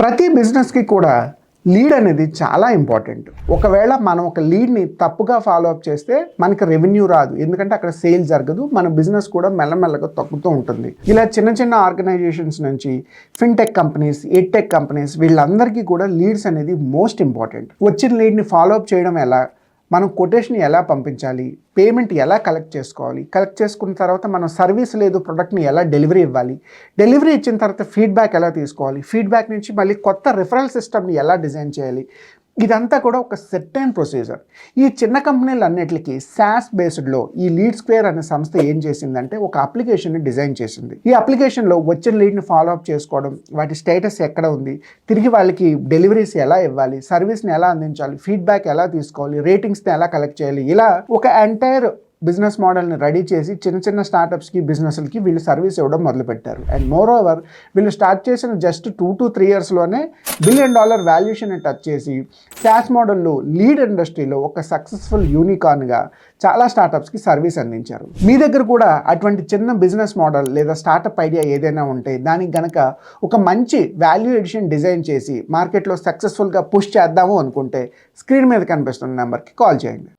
ప్రతి బిజినెస్కి కూడా లీడ్ అనేది చాలా ఇంపార్టెంట్ ఒకవేళ మనం ఒక లీడ్ని తప్పుగా ఫాలో అప్ చేస్తే మనకి రెవెన్యూ రాదు. ఎందుకంటే అక్కడ సేల్ జరగదు. మన బిజినెస్ కూడా మెల్లమెల్లగా తగ్గుతూ ఉంటుంది. ఇలా చిన్న చిన్న ఆర్గనైజేషన్స్ నుంచి ఫిన్టెక్ కంపెనీస్ ఎడ్టెక్ కంపెనీస్ వీళ్ళందరికీ కూడా లీడ్స్ అనేది మోస్ట్ ఇంపార్టెంట్ వచ్చిన లీడ్ని ఫాలో అప్ చేయడం ఎలా? మనం కొటేషన్ ఎలా పంపించాలి? పేమెంట్ ఎలా కలెక్ట్ చేసుకోవాలి? కలెక్ట్ చేసుకున్న తర్వాత మనం సర్వీస్ లేదు ప్రొడక్ట్ని ఎలా డెలివరీ ఇవ్వాలి? డెలివరీ ఇచ్చిన తర్వాత ఫీడ్బ్యాక్ ఎలా తీసుకోవాలి? ఫీడ్బ్యాక్ నుంచి మళ్ళీ కొత్త రిఫరల్ సిస్టమ్ని ఎలా డిజైన్ చేయాలి? ఇదంతా కూడా ఒక సెట్ అండ్ ప్రొసీజర్ ఈ చిన్న కంపెనీలు అన్నిటికీ శాస్ బేస్డ్లో ఈ లీడ్ స్క్వేర్ అనే సంస్థ ఏం చేసిందంటే ఒక అప్లికేషన్ని డిజైన్ చేసింది. ఈ అప్లికేషన్లో వచ్చిన లీడ్ని ఫాలో అప్ చేసుకోవడం వాటి స్టేటస్ ఎక్కడ ఉంది తిరిగి వాళ్ళకి డెలివరీస్ ఎలా ఇవ్వాలి సర్వీస్ని ఎలా అందించాలి ఫీడ్బ్యాక్ ఎలా తీసుకోవాలి రేటింగ్స్ని ఎలా కలెక్ట్ చేయాలి ఇలా ఒక ఎంటైర్ బిజినెస్ మోడల్ని రెడీ చేసి చిన్న చిన్న స్టార్టప్స్కి బిజినెస్లకి వీళ్ళు సర్వీస్ ఇవ్వడం మొదలుపెట్టారు. అండ్ మోర్ ఓవర్ వీళ్ళు స్టార్ట్ చేసిన జస్ట్ టూ టు త్రీ ఇయర్స్లోనే బిలియన్ డాలర్ వాల్యూషన్ని టచ్ చేసి శాస్ మోడల్లో లీడ్ ఇండస్ట్రీలో ఒక సక్సెస్ఫుల్ యూనికార్న్గా చాలా స్టార్టప్స్కి సర్వీస్ అందించారు. మీ దగ్గర కూడా అటువంటి చిన్న బిజినెస్ మోడల్ లేదా స్టార్టప్ ఐడియా ఏదైనా ఉంటే దానికి గనక ఒక మంచి వాల్యూ ఎడిషన్ డిజైన్ చేసి మార్కెట్లో సక్సెస్ఫుల్గా పుష్ చేద్దాము అనుకుంటే స్క్రీన్ మీద కనిపిస్తున్న నెంబర్కి కాల్ చేయండి.